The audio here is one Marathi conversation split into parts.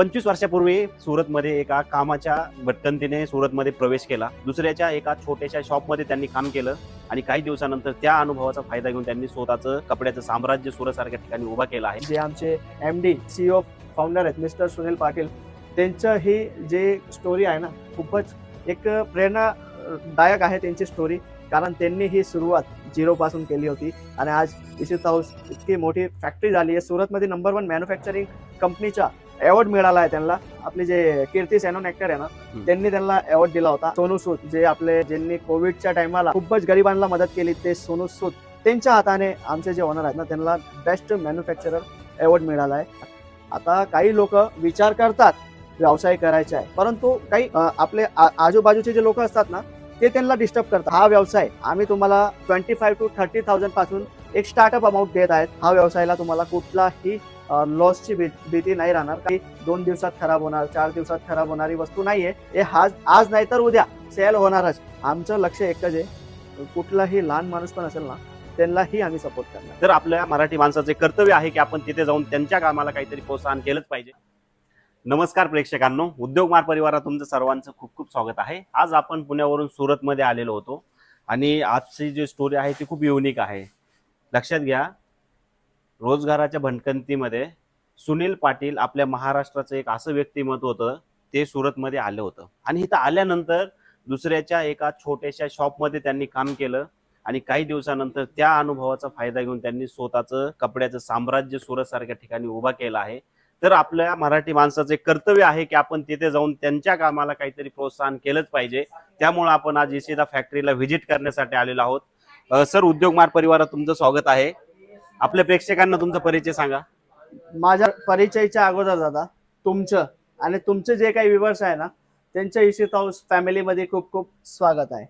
पंचवीस वर्षापूर्वी सुरतमध्ये एका कामाच्या भटकंतीने सुरतमध्ये प्रवेश केला. दुसऱ्याच्या एका छोट्याशा शॉपमध्ये त्यांनी काम केलं आणि काही दिवसानंतर त्या अनुभवाचा फायदा घेऊन त्यांनी स्वतःचं कपड्याचं साम्राज्य सुरतसारख्या ठिकाणी उभा केला आहे. जे आमचे एम डी सीओ फाउंडर आहेत मिस्टर सुनील पाटील त्यांचं ही जे स्टोरी आहे ना खूपच एक प्रेरणादायक आहे त्यांची स्टोरी कारण त्यांनी ही सुरुवात झिरोपासून केली होती आणि आज इशित हाऊस इतकी मोठी फॅक्टरी झाली आहे. सुरतमध्ये नंबर वन मॅन्युफॅक्चरिंग कंपनीच्या अवॉर्ड मिळाला आहे त्यांना. आपले जे कीर्ती सॅनोन ऍक्टर आहे ना. त्यांनी त्यांना अवॉर्ड दिला होता. सोनू सूद जे आपले ज्यांनी कोविडच्या टायमाला खूपच गरिबांना मदत केली ते सोनू सूद त्यांच्या हाताने आमचे जे ओनर आहेत ना त्यांना बेस्ट मॅन्युफॅक्चरर अवॉर्ड मिळाला आहे. आता काही लोक विचार करतात व्यवसाय करायचा आहे. परंतु काही आपले आजूबाजूचे जे लोक असतात ना ते त्यांना डिस्टर्ब करतात. हा व्यवसाय आम्ही तुम्हाला ट्वेंटी फाईव्ह टू थर्टी थाउजंडपासून एक स्टार्टअप अमाऊंट देत आहेत. हा व्यवसायाला तुम्हाला कुठलाही लॉसची भीती नाही राहणार. काही दोन दिवसात खराब होणार चार दिवसात खराब होणारी वस्तू नाहीये. हे आज आज नाही तर उद्या सेल होणारच. आमचं लक्ष एकच आहे. कुठलाही लहान माणूस पण असेल ना त्यांनाही आम्ही सपोर्ट करणार. तर आपल्या मराठी माणसाचे कर्तव्य आहे की आपण तिथे जाऊन त्यांच्या कामाला काहीतरी प्रोत्साहन केलंच पाहिजे. नमस्कार प्रेक्षकांनो. उद्योगमार परिवारात तुमचं सर्वांचं खूप खूप स्वागत आहे. आज आपण पुण्यावरून सुरतमध्ये आलेलो होतो. आणि आजची जी स्टोरी आहे ती खूप युनिक आहे. लक्षात घ्या रोजगाराच्या भटकंतीमध्ये सुनील पाटील आपल्या महाराष्ट्राचं एक असं व्यक्तिमत्व होतं ते सुरतमध्ये आलं होतं. आणि इथं आल्यानंतर दुसऱ्याच्या एका छोट्याशा शॉपमध्ये त्यांनी काम केलं आणि काही दिवसानंतर त्या अनुभवाचा फायदा घेऊन त्यांनी स्वतःचं कपड्याचं साम्राज्य सुरत सारख्या ठिकाणी उभा केलं आहे. तर आपल्या मराठी माणसाचे कर्तव्य आहे की आपण तिथे जाऊन त्यांच्या कामाला काहीतरी प्रोत्साहन केलंच पाहिजे. त्यामुळे आपण आज इशिदा फॅक्टरीला व्हिजिट करण्यासाठी आलेलो आहोत. सर सर उद्योगमार परिवारात तुमचं स्वागत आहे. आपल्या प्रेक्षकांना तुमचा परिचय सांगा. माझ्या परिचयच्या अगोदर दादा तुमचं आणि तुमचे जे काही विवर्स आहे ना त्यांच्या इशित हाऊस फॅमिलीमध्ये खूप खूप स्वागत आहे.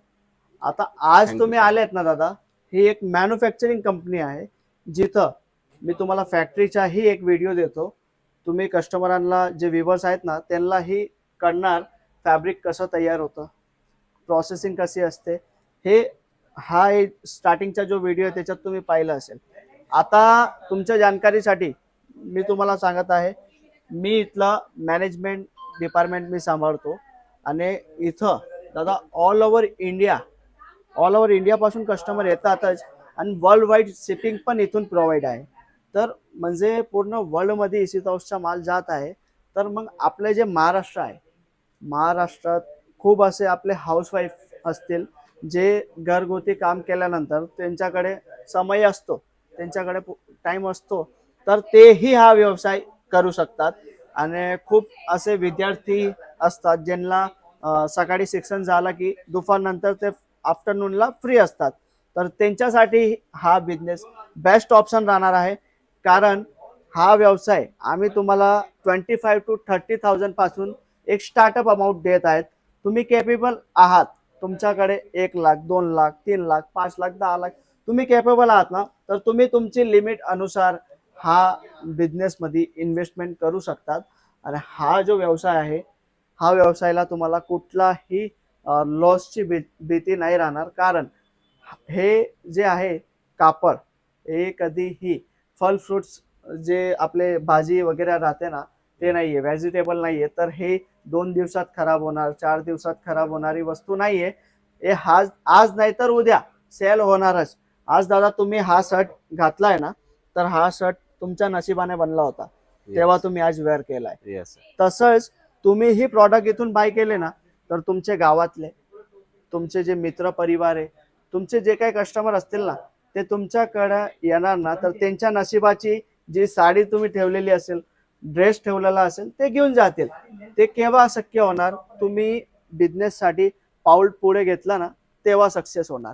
आता आज तुम्ही. आलेत ना दादा ही एक मॅन्युफॅक्चरिंग कंपनी आहे जिथं मी तुम्हाला फॅक्टरीचाही एक व्हिडिओ देतो. तुम्ही कस्टमरांना जे विवर्स आहेत ना त्यांनाही कळणार फॅब्रिक कसं तयार होतं प्रोसेसिंग कशी असते. हे हा एक स्टार्टिंगचा जो व्हिडिओ आहे त्याच्यात तुम्ही पाहिलं असेल. आता तुमच्या जानकारीसाठी मी तुम्हाला सांगत आहे मी इथला मॅनेजमेंट डिपार्टमेंट मी सांभाळतो आणि इथं दादा all over India all over इंडियापासून customer येतातच आणि वर्ल्ड वाईड शिपिंग पण इथून प्रोव्हाइड आहे. तर म्हणजे पूर्ण वर्ल्डमध्ये इसित हाऊसचा माल जात आहे. तर मग आपले जे महाराष्ट्र आहे महाराष्ट्रात खूप असे आपले हाऊसवाईफ असतील जे घरगुती काम केल्यानंतर त्यांच्याकडे समय असतो. त्यांच्याकडे टाइम असतो तर तेही हा व्यवसाय करू शकतात. आणि खूप असे विद्यार्थी असतात ज्यांना सकाळी शिक्षण झालं की दुपारनंतर ते आफ्टरनूनला फ्री असतात. तर त्यांच्यासाठी हा बिझनेस बेस्ट ऑप्शन राहणार आहे. कारण हा व्यवसाय आम्ही तुम्हाला ट्वेंटी फाईव्ह टू थर्टी थाउजंडपासून एक स्टार्टअप अमाऊंट देत आहेत. तुम्ही केपेबल आहात. तुमच्याकडे एक लाख दोन लाख तीन लाख पाच लाख दहा लाख तुम्ही कॅपेबल आहात ना तर तुम्ही तुमची लिमिट अनुसार हा बिझनेसमध्ये इन्व्हेस्टमेंट करू शकतात. आणि हा जो व्यवसाय आहे हा व्यवसायाला तुम्हाला कुठलाही लॉसची भी भीती नाही राहणार. कारण हे जे आहे कापड हे कधीही फल फ्रुट्स जे आपले भाजी वगैरे राहते ना ते नाही आहे व्हेजिटेबल आहे तर हे दोन दिवसात खराब होणार चार दिवसात खराब होणारी वस्तू नाही आहे हे आज आज नाही तर उद्या सेल होणारच. आज दादा तुम्ही हा शर्ट घातलाय ना तर हा शर्ट तुमच्या नशिबाने बनला होता. तेव्हा तुम्ही आज वेअर केलाय. तसंच तुम्ही ही प्रॉडक्ट इथून बाय केले ना तर तुमचे गावातले तुमचे जे मित्र परिवार आहे तुमचे जे काही कस्टमर असतील ना ते तुमच्याकडे येणार ना तर त्यांच्या नशिबाची जी साडी तुम्ही ठेवलेली असेल ड्रेस ठेवलेला असेल ते घेऊन जातील. ते केव्हा शक्य होणार? तुम्ही बिझनेससाठी पाऊल पुढे घेतला ना तेव्हा सक्सेस होणार.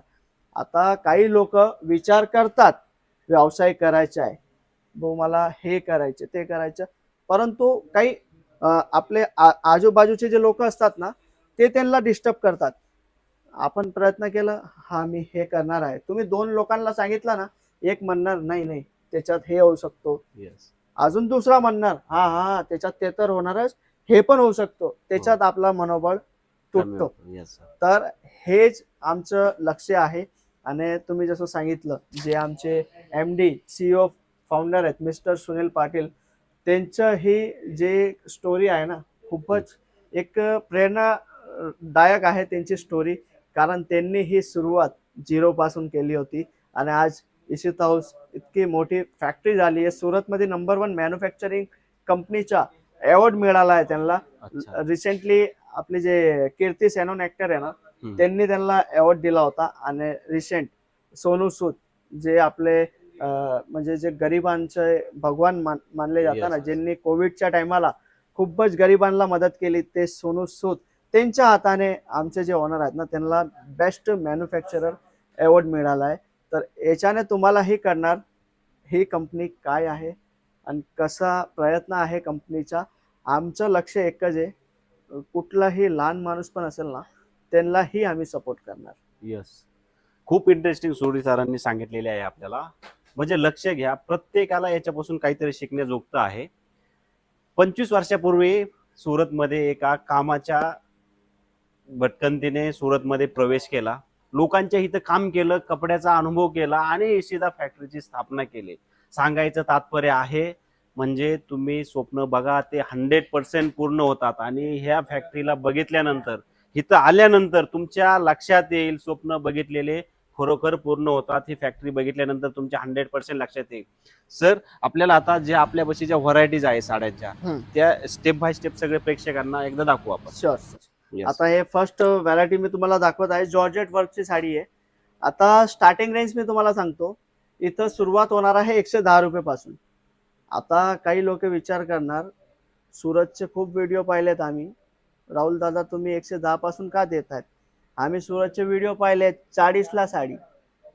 आता काही लोक विचार करतात व्यवसाय करायचा आहे. भाऊ मला हे करायचे ते करायचं. परंतु काही आपले आजूबाजूचे जे लोक असतात ना ते त्यांना डिस्टर्ब करतात. आपण प्रयत्न केला हा मी हे करणार आहे. तुम्ही दोन लोकांना सांगितलं ना एक म्हणणार नाही नाही त्याच्यात हे होऊ शकतो. येस अजून दुसरा म्हणणार हा हा त्याच्यात ते तर होणारच हे पण होऊ शकतो. त्याच्यात आपला मनोबळ तुटतो. येस तर हेच आमचं लक्ष आहे. आणि तुम्ही जसं सांगितलं जे आमचे एम डी सीओ फाउंडर आहेत मिस्टर सुनील पाटील त्यांचं ही जे स्टोरी आहे ना खूपच एक प्रेरणादायक आहे त्यांची स्टोरी कारण त्यांनी ही सुरुवात झिरो पासून केली होती. आणि आज इशित हाऊस इतकी मोठी फॅक्टरी झाली आहे. सुरतमध्ये नंबर वन मॅन्युफॅक्चरिंग कंपनीचा अवॉर्ड मिळाला आहे त्यांना. रिसेंटली आपले जे कीर्ती सेनोन ऍक्टर आहे ना. त्यांनी त्यांना अवॉर्ड दिला होता. आणि रिसेंट सोनू सूद जे आपले म्हणजे जे गरिबांचे भगवान मान- मानले जातात ना. ज्यांनी कोविडच्या टायमाला खूपच गरिबांना मदत केली ते सोनू सूद त्यांच्या हाताने आमचे जे ओनर आहेत ना त्यांना बेस्ट मॅन्युफॅक्चरर अवॉर्ड मिळाला आहे. तर याच्याने तुम्हाला हे करणार ही कंपनी काय आहे आणि कसा प्रयत्न आहे कंपनीचा आमचं लक्ष एकच आहे कुठलाही लहान माणूस पण असेल ना त्यांनाही आम्ही सपोर्ट करणार. येस खूप इंटरेस्टिंग सुरी सरांनी सांगितलेली आहे आपल्याला. म्हणजे लक्ष घ्या प्रत्येकाला याच्यापासून काहीतरी शिकण्याजोगतं आहे. पंचवीस वर्षापूर्वी सुरतमध्ये एका कामाच्या भटकंतीने सुरतमध्ये प्रवेश केला. लोकांच्या इथं काम केलं कपड्याचा अनुभव केला आणि सीधा फॅक्टरीची स्थापना केली. सांगायचं तात्पर्य आहे म्हणजे तुम्ही स्वप्न बघा ते हंड्रेड पर्सेंट पूर्ण होतात आणि ह्या फॅक्टरीला बघितल्यानंतर इथं आल्यानंतर तुमच्या लक्षात येईल स्वप्न बघितलेले खरोखर पूर्ण होतात. ही फॅक्टरी बघितल्यानंतर तुमच्या हंड्रेड पर्सेंट लक्षात येईल. सर आपल्याला आता जे आपल्यापाशी ज्या व्हरायटीज आहे साड्यांच्या. त्या स्टेप बाय स्टेप सगळे प्रेक्षकांना एकदा दाखवू आपण. शुअर. आता हे फर्स्ट व्हरायटी मी तुम्हाला दाखवत आहे जॉर्जेट वर्कची साडी आहे. आता स्टार्टिंग रेंज मी तुम्हाला सांगतो इथं सुरुवात होणार आहे एकशे दहा रुपये पासून. आता काही लोक विचार करणार सुरतचे खूप व्हिडिओ पाहिलेत आम्ही. राहुल दादा तुम्ही एकशे दहा पासून का देत आहेत? आम्ही सुरतचे व्हिडिओ पाहिले चाळीसला साडी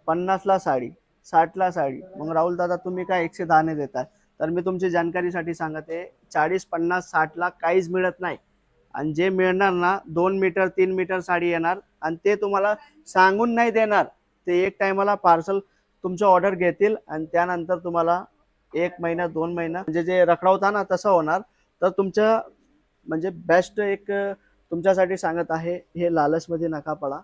पन्नासला साडी साठला साडी. मग राहुल दादा तुम्ही काय एकशे दहाने देताय? तर मी तुमची जानकारीसाठी सांगत आहे चाळीस पन्नास साठला काहीच मिळत नाही. आणि जे मिळणार ना दोन मीटर तीन मीटर साडी येणार आणि ते तुम्हाला सांगून नाही देणार. ते एक टायमाला पार्सल तुमचं ऑर्डर घेतील आणि त्यानंतर तुम्हाला एक महिना दोन महिना म्हणजे जे रखडवता ना तसं होणार. तर तुमचं म्हणजे बेस्ट एक तुमच्यासाठी सांगत आहे हे लालचमध्ये नका पडा.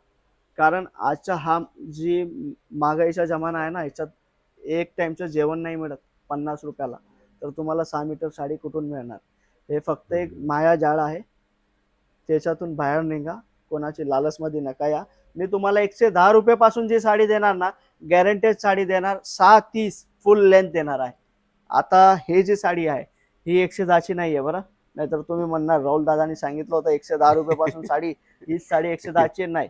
कारण आजचा हा जी महागाईचा जमाना आहे ना ह्याच्यात एक टाइमचं जेवण नाही मिळत पन्नास रुपयाला. तर तुम्हाला सहा मीटर साडी कुठून मिळणार? हे फक्त एक माया जाळ आहे. त्याच्यातून बाहेर निघा. कोणाची लालचमध्ये नका या. मी तुम्हाला एकशे दहा रुपयापासून जी साडी देणार ना गॅरंटेड साडी देणार सहा तीस फुल लेंथ देणार आहे. आता हे जी साडी आहे ही एकशे दहाची नाही आहे बरं. नाहीतर तुम्ही म्हणणार राहुल दादानी सांगितलं होतं एकशे दहा रुपयापासून साडी ही साडी एकशे दहाची नाही.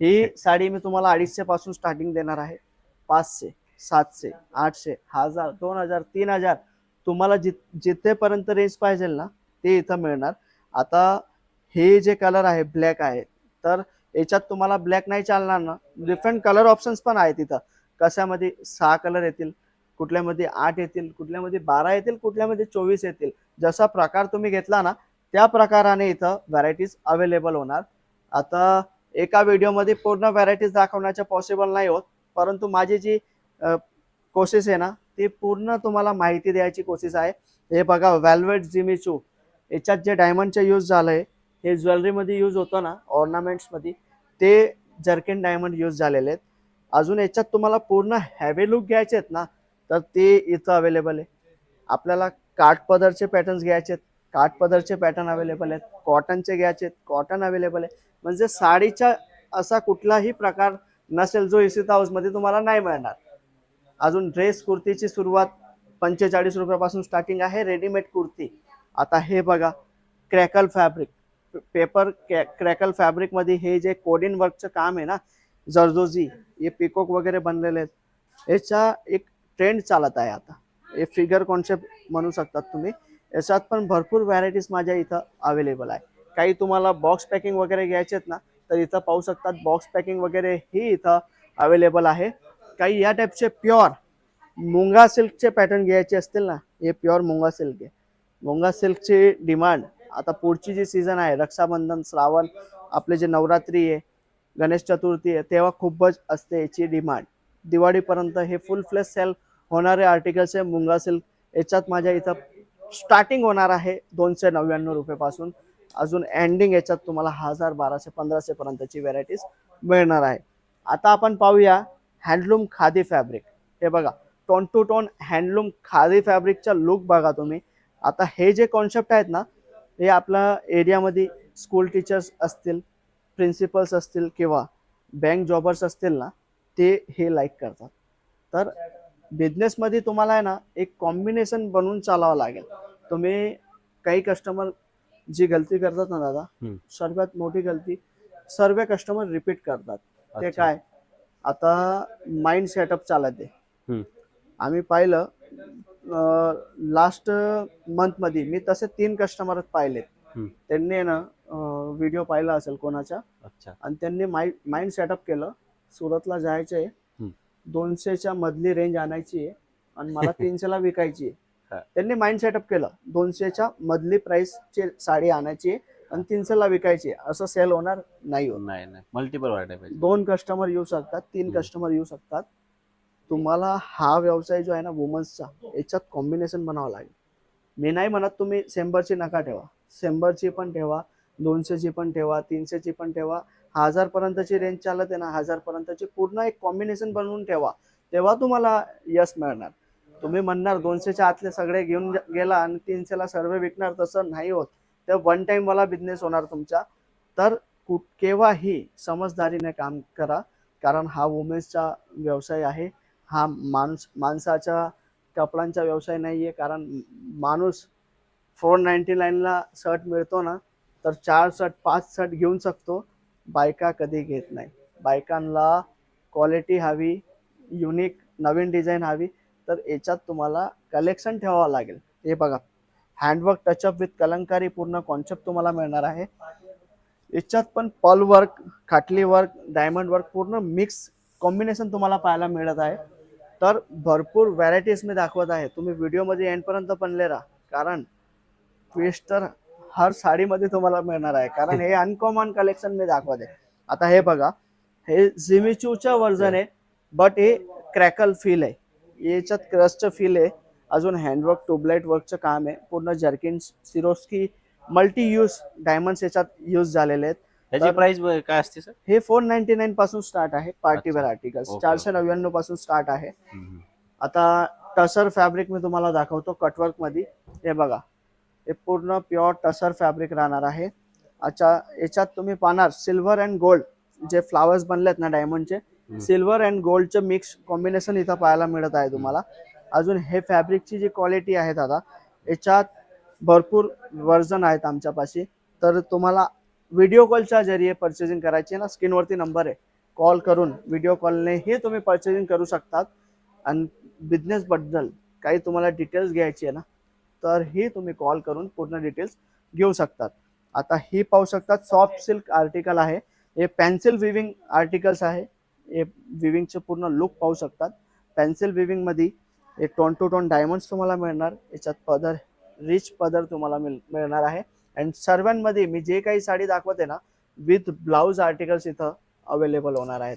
ही साडी मी तुम्हाला अडीचशे पासून स्टार्टिंग देणार आहे. पाचशे सातशे आठशे हजार दोन हजार तीन हजार. तुम्हाला जि जिथेपर्यंत रेंज पाहिजे ना ते इथं मिळणार. आता हे जे कलर आहे ब्लॅक आहे तर याच्यात तुम्हाला ब्लॅक नाही चालणार ना. डिफरंट कलर ऑप्शन्स पण आहेत इथं. कशामध्ये सहा कलर येतील? कुठल्यामध्ये आठ येतील कुठल्यामध्ये बारा येतील कुठल्यामध्ये चोवीस येतील. जसा प्रकार तुम्ही घेतला ना त्या प्रकाराने इथं व्हरायटीज अवेलेबल होणार. आता एका व्हिडिओमध्ये पूर्ण व्हरायटीज दाखवण्याच्या पॉसिबल नाही होत परंतु माझी जी कोशिश आहे ना ती पूर्ण तुम्हाला माहिती द्यायची कोशिश आहे. हे बघा वेल्वेट जिमिचू याच्यात जे डायमंडचे यूज झालंय हे ज्वेलरीमध्ये यूज होतं ना ऑर्नामेंट्समध्ये ते जर्किन डायमंड यूज झालेले आहेत. अजून याच्यात तुम्हाला पूर्ण हॅवी लुक घ्यायचे आहेत ना तर ते इथं अवेलेबल आहे. आपल्याला काठ पदरचे पॅटर्न्स घ्यायचे आहेत. काठ पदरचे पॅटर्न अवेलेबल आहेत. कॉटनचे घ्यायचे आहेत. कॉटन अवेलेबल आहे. म्हणजे साडीचा असा कुठलाही प्रकार नसेल जो इसित हाऊसमध्ये तुम्हाला नाही मिळणार. अजून ड्रेस कुर्तीची सुरुवात पंचेचाळीस रुपयापासून स्टार्टिंग आहे. रेडीमेड कुर्ती. आता हे बघा क्रॅकल फॅब्रिक पेपर क्रॅकल फॅब्रिकमध्ये हे जे कोडिन वर्कचं काम आहे ना जर्जोजी हे पिकोक वगैरे बनलेले आहेत. याच्या एक ट्रेंड चालत आहे आता. हे फिगर कॉन्सेप्ट म्हणू शकतात तुम्ही. याच्यात पण भरपूर व्हरायटीज माझ्या इथं अवेलेबल आहे. काही तुम्हाला बॉक्स पॅकिंग वगैरे घ्यायचे आहेत ना तर इथं पाहू शकतात बॉक्स पॅकिंग वगैरे ही इथं अवेलेबल आहे. काही या टाईपचे प्युअर मुंगा सिल्कचे पॅटर्न घ्यायचे असतील ना हे प्युअर मुंगा सिल्क आहे. मुंगा सिल्कची डिमांड आता पुढची जी सीझन आहे रक्षाबंधन श्रावण आपले जे नवरात्री आहे गणेश चतुर्थी आहे तेव्हा खूपच असते याची डिमांड दिवाळीपर्यंत हे फुल फ्लेस सेल होणारे आर्टिकल्स आहे मुंगा सिल्क याच्यात माझ्या इथं स्टार्टिंग होणार आहे दोनशे नव्याण्णव रुपयेपासून. अजून एंडिंग याच्यात तुम्हाला हजार बाराशे पंधराशे पर्यंतची व्हेरायटीज मिळणार आहे. आता आपण पाहूया हँडलूम खादी फॅब्रिक हे बघा tone to tone handloom khadi फॅब्रिकचा look बघा तुम्ही. आता हे जे कॉन्सेप्ट आहेत ना हे आपल्या एरियामध्ये स्कूल टीचर्स असतील प्रिन्सिपल्स असतील किंवा बँक जॉबर्स असतील ना ते हे लाईक करतात. तर बिझनेसमध्ये तुम्हाला आहे ना एक कॉम्बिनेशन बनवून चालावं लागेल तुम्ही काही कस्टमर जी गलती करतात ना दादा. सर्वात मोठी गलती सर्व कस्टमर रिपीट करतात ते. काय आता माइंड सेटअप चालत. आम्ही पाहिलं लास्ट मंथमध्ये मी तसे तीन कस्टमर पाहिलेत. त्यांनी ना व्हिडिओ पाहिला असेल अच्छा आणि त्यांनी माइंड सेटअप केलं सुरतला जायचंय. दोनशेच्या मधली रेंज आणायची आहे आणि मला तीनशेला विकायची. आहे. त्यांनी माइंड सेटअप केलं. दोनशेच्या मधली प्राइसची साडी आणायची आणि तीनशेला विकायची असं सेल होणार नाही नाही मल्टिपल व्हरायटी पाहिजे. दोन कस्टमर येऊ शकतात तीन. कस्टमर येऊ शकतात. तुम्हाला हा व्यवसाय जो आहे ना वुमन्सचा याच्यात कॉम्बिनेशन बनावं लागेल. मी नाही म्हणत तुम्ही शंभरची नका ठेवा. शंभरची पण ठेवा दोनशेची पण ठेवा तीनशेची पण ठेवा. हजारपर्यंतची रेंज चालत आहे ना हजारपर्यंतची पूर्ण एक कॉम्बिनेशन बनवून ठेवा. तेव्हा तुम्हाला यश मिळणार. तुम्ही म्हणणार दोनशेच्या आतले सगळे घेऊन गेला आणि तीनशेला सर्व विकणार तसं नाही होत. ते वन टाइम मला बिझनेस होणार तुमचा तर कु केव्हाही समजदारीने काम करा कारण हा वुमेन्सचा व्यवसाय आहे. हा माणूस माणसाच्या कपड्यांचा व्यवसाय नाही आहे कारण माणूस फोर नाईन्टी नाईनला शर्ट मिळतो ना तर चार शर्ट पाच शर्ट घेऊन शकतो. बायका कधी घेत नाही. बायकांना क्वालिटी हवी युनिक नवीन डिझाईन हवी तर याच्यात तुम्हाला कलेक्शन ठेवावं लागेल. हे बघा हँडवर्क टचअप विथ कलंकारी पूर्ण कॉन्सेप्ट तुम्हाला मिळणार आहे. याच्यात पण pearl work khatli work diamond work पूर्ण मिक्स कॉम्बिनेशन तुम्हाला पाहायला मिळत आहे. तर भरपूर व्हरायटीज मी दाखवत आहे. तुम्ही व्हिडिओमध्ये एंडपर्यंत बनले राहा. कारण ट्विस्ट हर साडीमध्ये तुम्हाला मिळणार आहे. कारण हे अनकॉमन कलेक्शन मी दाखवत. आहे आता हे बघा हे झिमिचूचं वर्जन आहे बट हे क्रॅकल फील आहे. याच्यात क्रस्टचं फील आहे. अजून हँडवर्क ट्यूबलाईट वर्कचं काम आहे. पूर्ण zircon Swarovski multi use diamonds याच्यात यूज झालेले आहेत. त्याची प्राइस काय असते सर हे फोर नाईन्टी नाईन पासून स्टार्ट आहे. Party wear. आर्टिकल्स ओके, चारशे नव्याण्णवपासून स्टार्ट आहे. आता टसर फॅब्रिक मी तुम्हाला दाखवतो कटवर्कमध्ये हे बघा. हे पूर्ण प्युअर टसर फॅब्रिक राहणार आहे. अच्छा याच्यात तुम्ही पाहणार सिल्वर अँड गोल्ड जे फ्लावर्स बनलेत ना डायमंडचे सिल्वर अँड गोल्डचं मिक्स कॉम्बिनेशन इथं पाहायला मिळत आहे तुम्हाला. अजून हे फॅब्रिकची जी क्वालिटी आहे दादा याच्यात भरपूर वर्जन आहेत आमच्यापाशी. तर तुम्हाला व्हिडिओ कॉलच्या जरिये परचेसिंग करायची आहे ना स्क्रीनवरती नंबर आहे. कॉल करून व्हिडिओ कॉलनेही तुम्ही परचेसिंग करू शकतात. आणि बिझनेसबद्दल काही तुम्हाला डिटेल्स घ्यायची आहे ना तर ही तुम्ही कॉल करून पूर्ण डिटेल्स घेऊ शकतात. आता ही पाहू शकतात सॉफ्ट सिल्क आर्टिकल आहे. हे पेन्सिल विविंग आर्टिकल्स आहे. हे विविंगचे पूर्ण लुक पाहू शकतात. पेन्सिल विविंगमध्ये हे टोन टू टोन डायमंड्स तुम्हाला मिळणार. याच्यात पदर रिच पदर तुम्हाला मिळ मिळणार आहे. अँड सर्वांमध्ये मी जे काही साडी दाखवते ना विथ ब्लाऊज आर्टिकल्स इथं अवेलेबल होणार आहेत.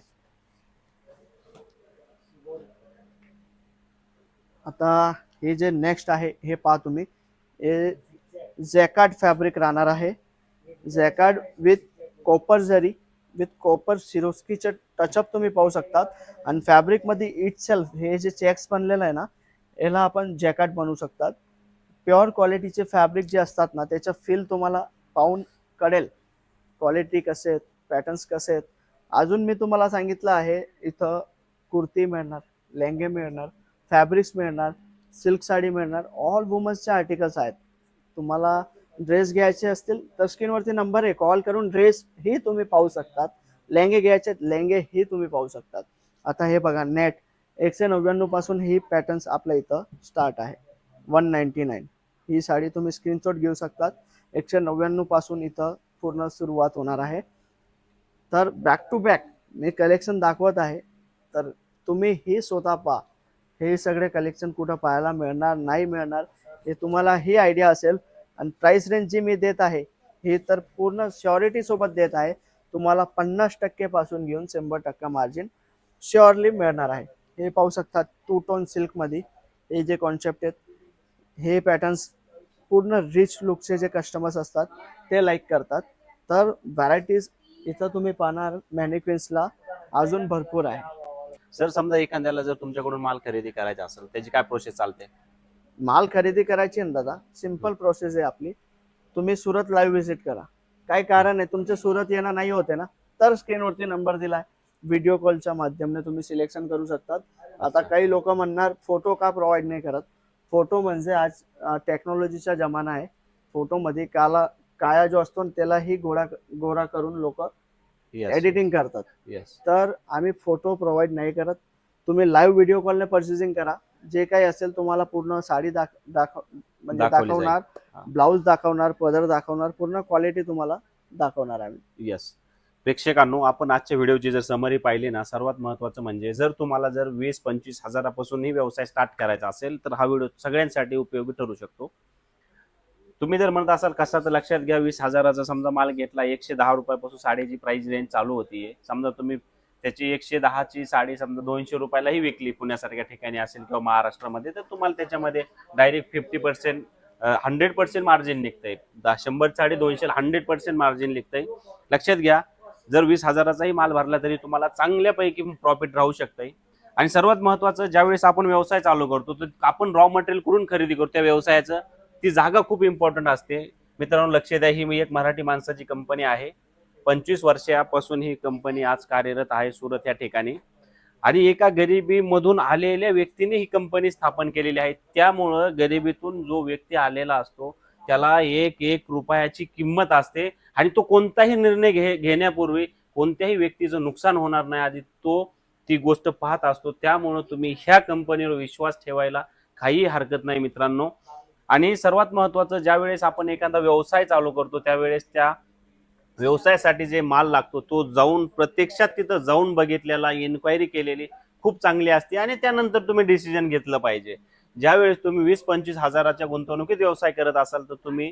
आता हे जे नेक्स्ट आहे हे पहा तुम्ही. हे जॅकार्ड फॅब्रिक राहणार आहे. Jacquard with copper zari with copper सिरोस्कीचे touch up तुम्ही पाहू शकतात. आणि फॅब्रिकमध्ये इट सेल्फ हे जे चेक्स बनलेलं आहे ना याला आपण जॅकेट बनवू शकतात. प्युअर क्वालिटीचे फॅब्रिक जे असतात ना त्याचं फील तुम्हाला पाहून कळेल. क्वालिटी कसे आहेत पॅटर्न्स कसे आहेत. अजून मी तुम्हाला सांगितलं आहे इथं कुर्ती मिळणार लेंगे मिळणार फॅब्रिक्स मिळणार सिल्क साडी मिळणार. ऑल वुमन्सचे आर्टिकल्स आहेत. तुम्हाला ड्रेस घ्यायचे असतील तर स्क्रीनवरती नंबर आहे. कॉल करून ड्रेस ही तुम्ही पाहू शकतात. लेंगे घ्यायचे आहेत, लेंगे ही तुम्ही पाहू शकतात. आता हे बघा नेट एकशे नव्याण्णवपासून ही पॅटर्न्स आपल्या इथं स्टार्ट आहे. वन नाईन्टी नाईन ही साडी तुम्ही स्क्रीनशॉट घेऊ शकतात. एकशे नव्याण्णवपासून इथं पूर्ण सुरुवात होणार आहे. तर बॅक टू बॅक मी कलेक्शन दाखवत आहे. तर तुम्ही ही स्वतः पहा. हे सगळे कलेक्शन कुठं पाहायला मिळणार नाही मिळणार हे तुम्हाला ही आयडिया असेल. आणि प्राईस रेंज जी मी देत आहे ही तर पूर्ण श्युरिटी सोबत देत आहे. तुम्हाला पन्नास टक्के पासून घेऊन शंभर टक्का मार्जिन शुअरली मिळणार आहे. हे पाहू शकता टू टोन सिल्कमध्ये हे जे कॉन्सेप्ट आहेत हे पॅटर्न्स पूर्ण रिच लुकचे जे कस्टमर्स असतात ते लाईक करतात. तर व्हरायटीज इथं तुम्ही पाहणार मॅनिक्विन्सला अजून भरपूर आहे. सर समजा एखाद्याला जर तुमच्याकडून माल खरेदी करायचा असेल त्याची काय प्रोसेस चालते? माल खरेदी करायची ना दादा सिंपल प्रोसेस आहे आपली. तुम्ही सुरत लाईव्ह व्हिजिट करा. काय कारण आहे तुमचे सुरत येणं नाही होते ना? तर स्क्रीनवरती नंबर दिलाय. व्हिडिओ कॉलच्या माध्यमाने तुम्ही सिलेक्शन करू शकतात. आता काही लोक म्हणणार फोटो का प्रोव्हाइड नाही करत? फोटो म्हणजे आज टेक्नॉलॉजीचा जमाना आहे. फोटोमध्ये काला काया जो असतो ना त्यालाही गोळा गोरा करून लोक एडिटिंग करतात. येस तर आम्ही फोटो प्रोव्हाइड नाही करत. तुम्ही लाईव्ह व्हिडिओ कॉलने पर्चेसिंग करा. जे काही असेल तुम्हाला पूर्ण साडी दाख म्हणजे दाखवली जाईल. दाखवणार हा. ब्लाऊज दाखवणार पदर दाखवणार पूर्ण क्वालिटी तुम्हाला दाखवणार आम्ही. येस प्रेक्षकांनो आपण आजच्या व्हिडिओची जर समरी पाहिली ना सर्वात महत्वाचं म्हणजे जर तुम्हाला जर वीस पंचवीस हजारापासूनही व्यवसाय स्टार्ट करायचा असेल तर हा व्हिडिओ सगळ्यांसाठी उपयोगी ठरू शकतो. तुम्ही जर म्हणत असाल कसा तर लक्षात घ्या वीस हजाराचा समजा माल घेतला एकशे दहा रुपयापासून साडीची प्राइस रेंज चालू होतीये समजा तुम्ही त्याची एकशे दहाची साडी समजा दोनशे रुपयालाही विकली पुण्यासारख्या ठिकाणी असेल किंवा महाराष्ट्रामध्ये तर तुम्हाला त्याच्यामध्ये direct fifty percent hundred percent margin निघतंय. दहा शंभर साडी दोनशे हंड्रेड पर्सेंट मार्जिन निघतंय. लक्षात घ्या जर वीस हजाराचाही माल भरला तरी तुम्हाला चांगल्यापैकी प्रॉफिट राहू शकतंय. आणि सर्वात महत्वाचं ज्यावेळेस आपण व्यवसाय चालू करतो तर आपण रॉ मटेरियल कुठून खरेदी करतो? त्या व्यवसायाचं ती जागा खूप इम्पॉर्टंट असते. मित्रांनो लक्ष द्या ही मी एक मराठी माणसाची कंपनी आहे. पंचवीस वर्षापासून ही कंपनी आज कार्यरत आहे सुरत या ठिकाणी. आणि एका गरिबीमधून आलेल्या व्यक्तीने ही कंपनी स्थापन केलेली आहे. त्यामुळं गरिबीतून जो व्यक्ती आलेला असतो त्याला एक एक रुपयाची किंमत असते आणि तो कोणताही निर्णय घे घेण्यापूर्वी कोणत्याही व्यक्तीचं नुकसान होणार नाही. आधी तो ती गोष्ट पाहत असतो. त्यामुळं तुम्ही ह्या कंपनीवर विश्वास ठेवायला काही हरकत नाही मित्रांनो. आणि सर्वात महत्वाचं ज्या वेळेस आपण एखादा व्यवसाय चालू करतो त्यावेळेस त्या व्यवसायासाठी जे माल लागतो तो जाऊन प्रत्यक्षात तिथं जाऊन बघितलेला इन्क्वायरी केलेली खूप चांगली असते आणि त्यानंतर तुम्ही डिसिजन घेतलं पाहिजे. ज्यावेळेस तुम्ही वीस पंचवीस हजाराच्या गुंतवणुकीत व्यवसाय करत असाल तर तुम्ही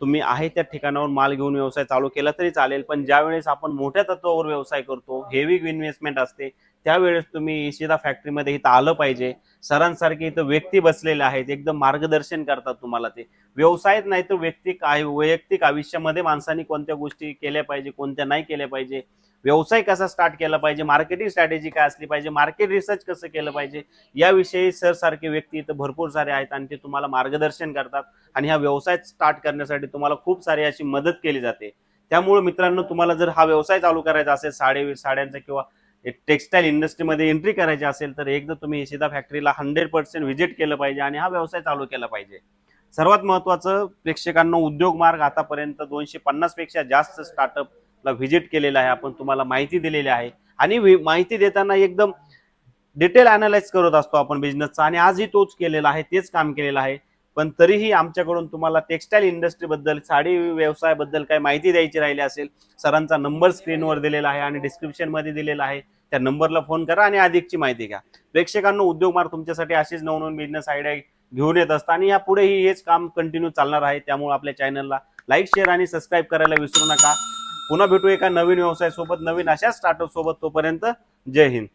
तुम्ही आहे त्या ठिकाणावर माल घेऊन व्यवसाय चालू केला तरी चालेल. पण ज्यावेळेस आपण मोठ्या तत्वावर व्यवसाय करतो हेवी इन्व्हेस्टमेंट असते त्यावेळेस तुम्ही इशिदा फॅक्टरीमध्ये इथं आलं पाहिजे. सरांसारखे इथं व्यक्ती बसलेले आहेत एकदम मार्गदर्शन करतात तुम्हाला ते. व्यवसायात नाही तर व्यक्तिक वैयक्तिक आयुष्यामध्ये माणसांनी कोणत्या गोष्टी केल्या पाहिजे कोणत्या नाही केल्या पाहिजे. व्यवसाय कसा स्टार्ट केला पाहिजे मार्केटिंग स्ट्रॅटेजी काय असली पाहिजे मार्केट रिसर्च कसं केलं पाहिजे याविषयी सर सारखे व्यक्ती इथं भरपूर सारे आहेत आणि ते तुम्हाला मार्गदर्शन करतात. आणि हा व्यवसाय स्टार्ट करण्यासाठी तुम्हाला खूप सारी अशी मदत केली जाते. त्यामुळे मित्रांनो तुम्हाला जर हा व्यवसाय चालू करायचा असेल साडे साड्यांचा किंवा टेक्स्टाईल इंडस्ट्रीमध्ये एंट्री करायची असेल तर एकदा तुम्ही सीधा फॅक्टरीला हंड्रेड पर्सेंट व्हिजिट केलं पाहिजे आणि हा व्यवसाय चालू केला पाहिजे. सर्वात महत्वाचं प्रेक्षकांना उद्योग मार्ग आतापर्यंत दोनशे पन्नासपेक्षा जास्त स्टार्टअपला व्हिजिट केलेला आहे. आपण तुम्हाला माहिती दिलेली आहे. आणि माहिती देताना एकदम डिटेल अनालाइज करत असतो आपण बिझनेसचा आणि आजही तोच केलेला आहे तेच काम केलेलं आहे. पण तरीही आमच्याकडून तुम्हाला टेक्स्टाईल इंडस्ट्रीबद्दल साडी व्यवसायाबद्दल काही माहिती द्यायची राहिली असेल सरांचा नंबर स्क्रीनवर दिलेला आहे आणि डिस्क्रिप्शनमध्ये दिलेला आहे. त्या नंबरला फोन करा आणि अधिकची माहिती घ्या. प्रेक्षकांना उद्योग मार्ग तुमच्यासाठी अशीच नवनवीन बिझनेस आयडिया घेऊन येत असतात आणि यापुढेही हेच काम कंटिन्यू चालणार आहे. त्यामुळे आपल्या चॅनलला लाईक शेअर आणि सबस्क्राईब करायला विसरू नका. पुन्हा भेटू एका नवीन व्यवसाय सोबत नवीन अशाच स्टार्टअप सोबत तोपर्यंत जय हिंद.